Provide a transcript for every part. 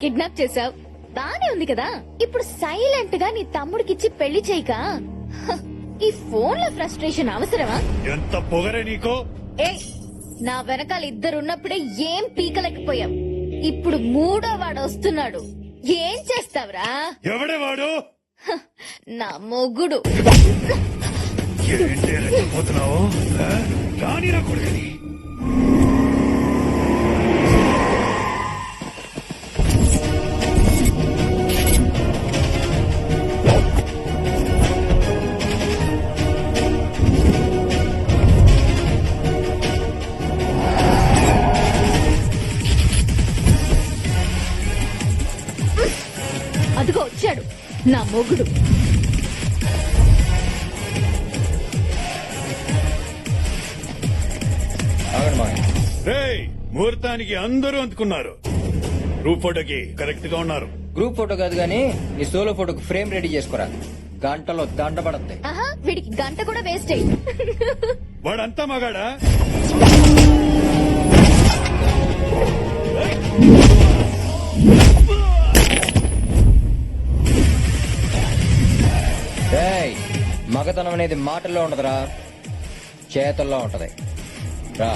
Kidnap చేసావు బానే ఉంది కదా. ఇప్పుడు సైలెంట్గా నీ తమ్ముడికిచ్చి పెళ్ళి చేయక. హ, ఈ ఫోన్లో ఫ్రస్ట్రేషన్ అవసరమా? ఎంత పొగరే నీకో? ఏ నా వెనకాల ఇద్దరున్నప్పుడే ఏం పీకలేకపోయాం ఇప్పుడు మూడో వాడు వస్తున్నాడు. ఏం చేస్తావురా? ఎవడే వాడు? హ, నా మొగుడు. ఏంటి రెచ్చిపోతున్నావు కొడుకని. మొగుడు. ముహూర్తానికి అందరూ అందుకున్నారు. గ్రూప్ ఫోటోకి కరెక్ట్గా ఉన్నారు. గ్రూప్ ఫోటో కాదు కానీ నీ సోలో ఫోటోకి ఫ్రేమ్ రెడీ చేసుకోరా? గంటలో దండ పడద్ది ఆహా వీడికి గంట కూడా వేస్ట్ అయ్యి వాడంతా మగాడా? మగతనం అనేది మాటల్లో ఉండదురా చేతల్లో ఉంటది. రా!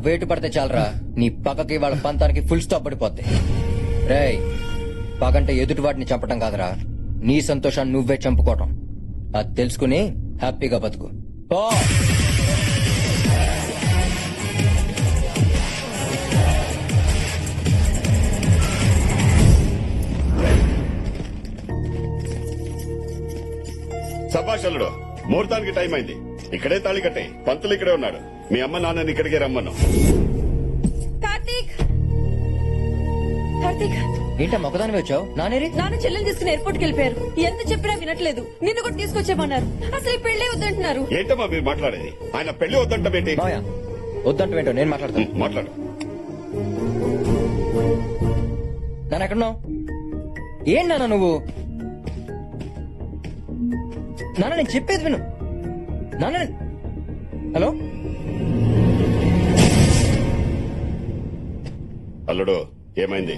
వేటు పడితే చాలరా. నీ పక్కకి వాళ్ళ పంతానికి ఫుల్ స్టాప్ పడిపోద్ది. రేయ్ పగంటే ఎదుటి వాటిని చంపటం కాదురా. నీ సంతోషాన్ని నువ్వే చంపుకోవటం. అది తెలుసుకుని హ్యాపీగా బతుకు. పో! సభాషలుడు ముహూర్తానికి టైం అయింది. ఇక్కడే తాళి కట్టే. పంతులు ఇక్కడే ఉన్నాడు మీ అమ్మ నాన్నని ఇక్కడికే రమ్మను. కార్తీక్! కార్తీక్! ఏంటా మొక్కదాని వచ్చావు? నానేరి? నాన్న చెల్లెని తీసుకుని ఎయిర్పోర్ట్కి వెళ్ళిపోయారు. ఎంత చెప్పినా వినట్లేదు. నిన్ను కూడా తీసుకొచ్చేమన్నారు అసలు ఈ పెళ్ళి వద్దంటున్నారు. ఏంటమ్మా మీరు మాట్లాడేది? ఆయన పెళ్ళి వద్దంటమేంటి మాయా వద్దంటేంటో నేను మాట్లాడతాను. మాట్లాడు. నాన్న ఎక్కడున్నావు? ఏం నాన్న నువ్వు? నాన్న నేను చెప్పేది విను. నాన్న నేను- హలో? అల్లుడు ఏమైంది?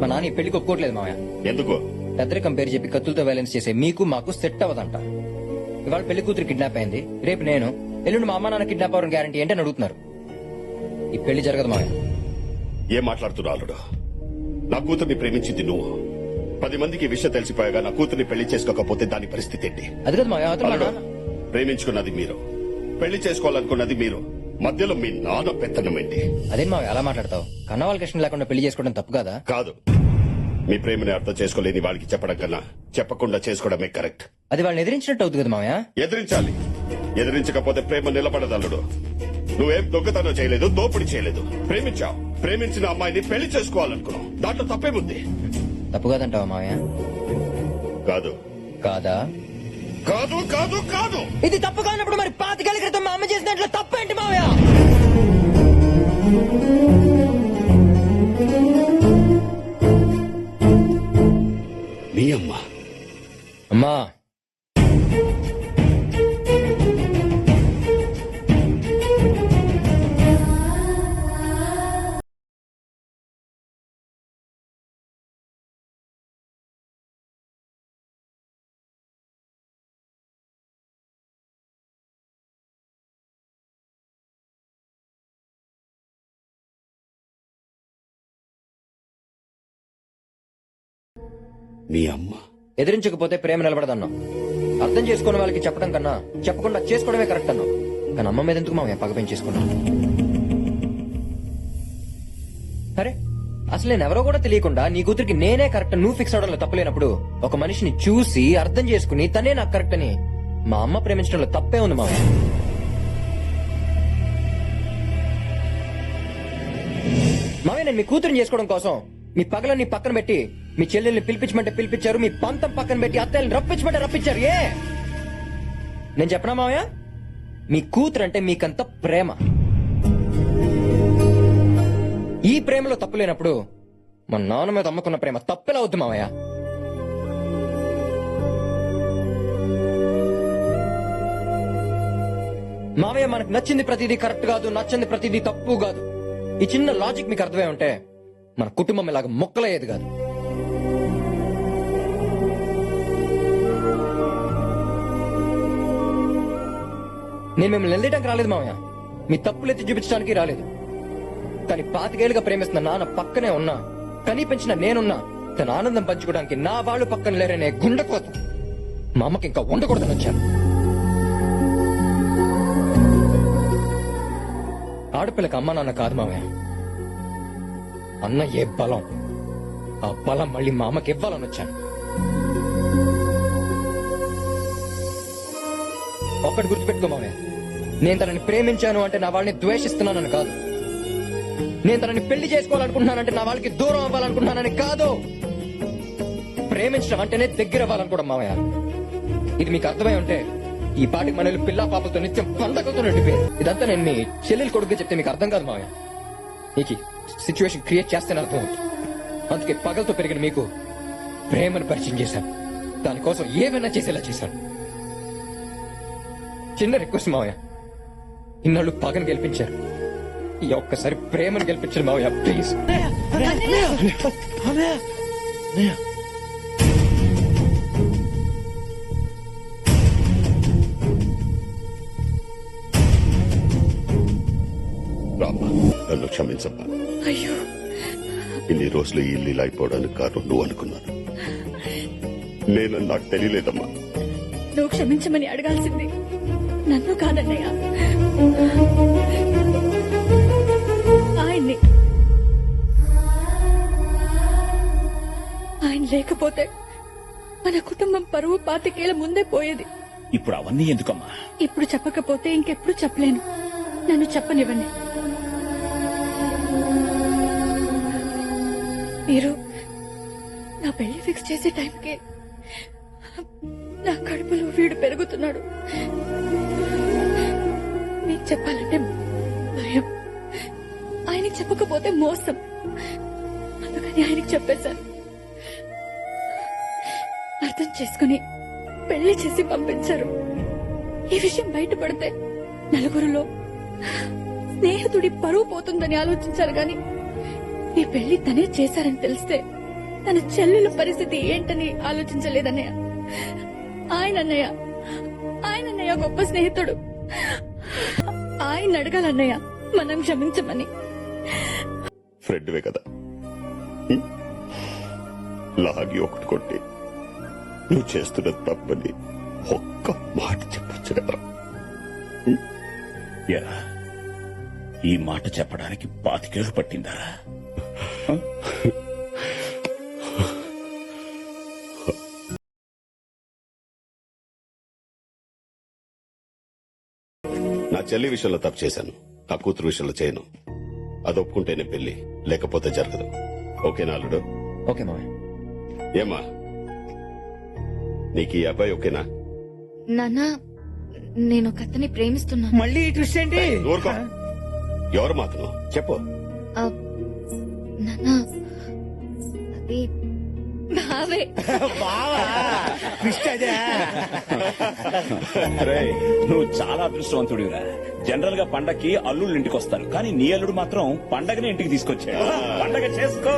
మా నాన్న ఈ పెళ్ళికి ఒప్పుకోవట్లేదు మామయ్య ఎందుకు? పెద్దరికం పేరు చెప్పి కత్తులతో వైలెన్స్ చేసే మీకు మాకు సెట్ అవ్వదంట. ఇవాళ పెళ్ళి కూతురు కిడ్నాప్ అయింది. రేపు నేను ఎల్లుండి మా అమ్మ నాన్న కిడ్నాప్ అవ్వడం గ్యారంటీ ఏంటని అడుగుతున్నారు. ఈ పెళ్ళి జరగదు మామయ్య ఏం మాట్లాడుతున్నావు అల్లుడు? నా కూతుర్ని ప్రేమించింది నువ్వు. పది మందికి విషయం తెలిసిపోయాగా నా కూతుర్ని పెళ్ళి చేసుకోకపోతే దాని పరిస్థితి ఏంటి? అది కదా మామయ్య మా అల్లుడు నాన్న. ప్రేమించుకున్నది మీరు. పెళ్ళి చేసుకోవాలనుకున్నది మీరు. మధ్యలో మీ నాన్న పెత్తనం ఏంటి? అదేం మామయ్య అలా మాట్లాడతావు? కన్నవాళ్ళ కృష్ణ లేకుండా పెళ్ళి చేసుకోవడం తప్పు కదా? కాదు. మీ ప్రేమని అర్థం చేసుకోలేని వాళ్ళకి చెప్పడం కన్నా చెప్పకుండా చేసుకోవడమే కరెక్ట్. అది వాళ్ళని ఎదిరించినట్టు అవుతుంది కదా మామయ్య ఎదిరించాలి. ఎదిరించకపోతే ప్రేమ నిలబడదు అల్లుడు. నువ్వేం దొంగతనం చేయలేదు దోపిడీ చేయలేదు. ప్రేమించావు. ప్రేమించిన అమ్మాయిని పెళ్ళి చేసుకోవాలనుకున్నావు. దాంట్లో తప్పేముంది? తప్పు కాదంటావా మామయ్య కాదు. కాదా? కాదు కాదు కాదు. ఇది తప్పు కానప్పుడు పాతికేళ్ళ క్రితం మా అమ్మ చేసిన దాంట్లో తప్పేంటి మావయ్య? మీ అమ్మ. అమ్మా. మీ అమ్మ? ఎదిరించకపోతే ప్రేమ నిలబడదన్నా అర్థం చేసుకున్న వాళ్ళకి చెప్పడం కన్నా చెప్పకుండా చేసుకోవడమే కరెక్ట్ అన్నావు. కానీ అమ్మ మీద ఎందుకు మామయ్య పగ పెంచేసుకున్నావు అరే అసలు నేను ఎవరో కూడా తెలియకుండా నీ కూతురికి నేనే కరెక్ట్ నువ్వు ఫిక్స్ అవడంలో తప్పలేనప్పుడు ఒక మనిషిని చూసి అర్థం చేసుకుని తనే నాకు కరెక్ట్ అని మా అమ్మ ప్రేమించడంలో తప్పే ఉంది మామయ్య. మామయ్య నేను మీ కూతురిని చేసుకోవడం కోసం మీ పగలన్నీ పక్కన పెట్టి మీ చెల్లెల్ని పిలిపించమంటే పిలిపించారు మీ పంతం పక్కన పెట్టి అత్తయ్యని రప్పించమంటే రప్పించారు. ఏ? నేను చెప్పనా మామయ్య మీ కూతురు అంటే మీకంత ప్రేమ. ఈ ప్రేమలో తప్పు లేనప్పుడు మా నాన్న మీద అమ్ముకున్న ప్రేమ తప్పెలా అవుద్ది మామయ్య మామయ్య మనకు నచ్చింది ప్రతిదీ కరెక్ట్ కాదు నచ్చింది ప్రతిదీ తప్పు కాదు. ఈ చిన్న లాజిక్ మీకు అర్థమై ఉంటే మన కుటుంబం ఇలాగ మొక్కలయ్యేది కాదు. నేను మిమ్మల్ని నిలదీయడానికి రాలేదు మామయ్య మీ తప్పులు ఎత్తి చూపించడానికి రాలేదు. కానీ పాతికేళ్ళుగా ప్రేమిస్తున్న నాన్న పక్కనే ఉన్నా కనీ పెంచిన నేనున్నా తన ఆనందం పంచుకోవడానికి నా వాళ్ళు పక్కన లేరనే గుండెకోత మా అమ్మకి ఇంకా ఉండకూడదని వచ్చాను. ఆడపిల్లకి అమ్మ నాన్న కాదు మామయ్య అన్న ఏ బలం. ఆ బలం మళ్ళీ మా అమ్మకి ఇవ్వాలని వచ్చాను. ఒక్కటి గుర్తుపెట్టుకో మామయ్య నేను తనని ప్రేమించాను అంటే నా వాళ్ళని ద్వేషిస్తున్నానని కాదు. నేను తనని పెళ్ళి చేసుకోవాలనుకుంటున్నానంటే నా వాళ్ళకి దూరం అవ్వాలనుకుంటున్నానని కాదు. ప్రేమించడం అంటేనే దగ్గర అవ్వాలనుకోవడం మామయ్య ఇది మీకు అర్థమై ఉంటే ఈ పాటికి మన పిల్ల పిల్లా పాపలతో నిత్యం పండగతో నిండిపోయింది ఇదంతా నేను మీ చెల్లెలు కొడుకు చెప్తే మీకు అర్థం కాదు మామయ్య నీకు సిచ్యువేషన్ క్రియేట్ చేస్తాను అర్థం అందుకే పగలతో పెరిగిన మీకు ప్రేమను పరిచయం చేశాను. దానికోసం ఏమైనా చేసేలా చేశాను. చిన్న రిక్వెస్ట్ మావయ్య. ఇన్నాళ్ళు పగను గెలిపించారు. ఈ ఒక్కసారి ప్రేమను గెలిపించండి మావయ్య ప్లీజ్ రామ్మా నన్ను క్షమించమ్మా. అయ్యో. ఇన్ని రోజులు ఈ ఇల్లు ఇలా అయిపోవడానికి కారణం నువ్వు అనుకున్నాను నేను నాకు తెలియలేదమ్మా. నువ్వు క్షమించమని అడగాల్సింది నన్ను కాదన్నయ్య. ఆయన్ని. ఆయన లేకపోతే మన కుటుంబం పరువు పాతికేళ్ళ ముందే పోయేది. ఇప్పుడు అవన్నీ ఎందుకమ్మా? ఇప్పుడు చెప్పకపోతే ఇంకెప్పుడు చెప్పలేను. నన్ను చెప్పనివ్వండి. మీరు నా పెళ్ళి ఫిక్స్ చేసే టైంకి నా కడుపులో వీడు పెరుగుతున్నాడు. మీకు చెప్పాలంటే భయం. ఆయనకి చెప్పకపోతే మోసం. అందుకని ఆయనకి చెప్పేశాను. అర్థం చేసుకుని పెళ్ళి చేసి పంపించారు. ఈ విషయం బయటపడితే నలుగురిలో స్నేహితుడి పరువు పోతుందని ఆలోచించారు గాని ఈ పెళ్ళి తనే చేశారని తెలిస్తే తన చెల్లెల పరిస్థితి ఏంటని ఆలోచించలేదన్నయ్య. ఆయన అన్నయ్య ఆయన అన్నయ్య గొప్ప స్నేహితుడు. ఆయన అడగాలన్నయ్య మనం క్షమించమని. ఫ్రెండ్వే కదా? లాగి ఒకటి కొట్టి నువ్వు చేస్తున్న తప్పని ఒక్క మాట చెప్పొచ్చు కదా ఈ మాట చెప్పడానికి పాతికేళ్ళు నా చెల్లి విషయంలో తప్పు చేశాను. నా కూతురు విషయంలో చేయను. అది ఒప్పుకుంటేనే పెళ్ళి లేకపోతే జరగదు. ఓకేనా అల్లుడు? ఓకే మామయ్య ఏమా? నీకు ఈ అబ్బాయి ఓకేనా? నాన్న నేను ఒక అతన్ని ప్రేమిస్తున్నాను. మళ్ళీ ఈ ట్విస్ట్ ఏంటి? ఊరుకో. ఎవరు మాత్రం చెప్పు. ఆ, నాన్న అది బావే. బావా? ట్విస్ట్ అదే. రేయ్, నువ్వు చాలా అదృష్టవంతుడివిరా. జనరల్గా పండక్కి అల్లుళ్ళు ఇంటికి వస్తారు కానీ నీ అల్లుడు మాత్రం పండగనే ఇంటికి తీసుకొచ్చాడు. పండగ చేసుకో.